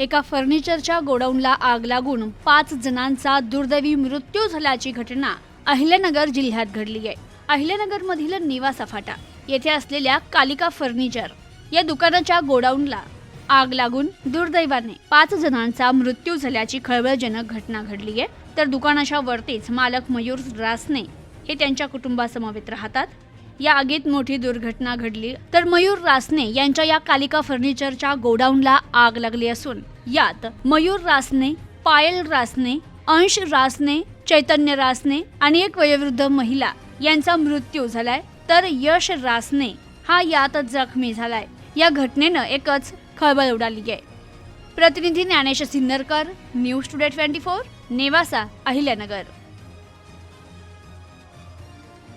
एका फर्निचरच्या गोडाऊनला आग लागून पाच जणांचा दुर्दैवी मृत्यू झाल्याची घटना अहिल्यानगर जिल्ह्यात घडली आहे. अहिल्यानगर मधील निवासा फाटा येथे असलेल्या कालिका फर्निचर या दुकानाच्या गोडाऊनला आग लागून दुर्दैवाने पाच जणांचा मृत्यू झाल्याची खळबळजनक घटना घडली आहे. तर दुकानाच्या वरतीच मालक मयूर रासने हे त्यांच्या कुटुंबासमवेत राहतात. या आगीत मोठी दुर्घटना घडली. तर मयूर रासने यांच्या या कालिका फर्निचरच्या गोडाऊनला आग लागली असून यात मयूर रासने पायल रासने अंश रासने चैतन्य रासने आणि एक वयोवृद्ध महिला यांचा मृत्यू झालाय. तर यश रासने हा यात जखमी झालाय. या घटनेनं एकच खळबळ उडाली आहे. प्रतिनिधी Dnyanesh Sinnarkar news today twenty four Nevasa Ahilyanagar.